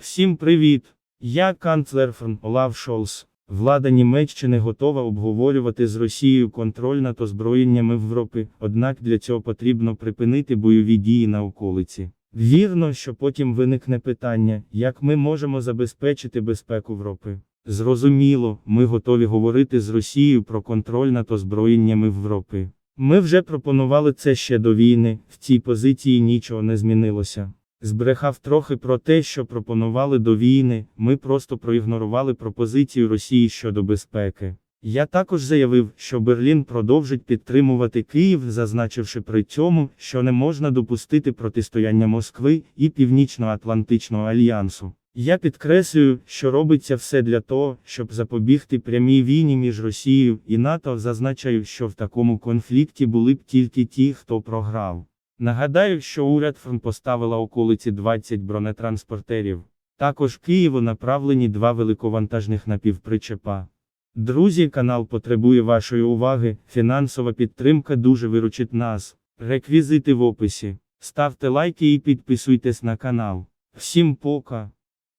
Всім привіт! Я канцлер Олаф Шолс. Влада Німеччини готова обговорювати з Росією контроль над озброєннями в Європі, однак для цього потрібно припинити бойові дії на околиці. Вірно, що потім виникне питання, як ми можемо забезпечити безпеку Європи. Зрозуміло, ми готові говорити з Росією про контроль над озброєннями в Європі. Ми вже пропонували це ще до війни, в цій позиції нічого не змінилося. Збрехав трохи про те, що пропонували до війни, ми просто проігнорували пропозицію Росії щодо безпеки. Я також заявив, що Берлін продовжить підтримувати Київ, зазначивши при цьому, що не можна допустити протистояння Москви і Північно-Атлантичного альянсу. Я підкреслюю, що робиться все для того, щоб запобігти прямій війні між Росією і НАТО, зазначаю, що в такому конфлікті були б тільки ті, хто програв. Нагадаю, що уряд ФРН поставила околиці 20 бронетранспортерів. Також Києву направлені два великовантажних напівпричепа. Друзі, канал потребує вашої уваги, фінансова підтримка дуже виручить нас. Реквізити в описі. Ставте лайки і підписуйтесь на канал. Всім пока!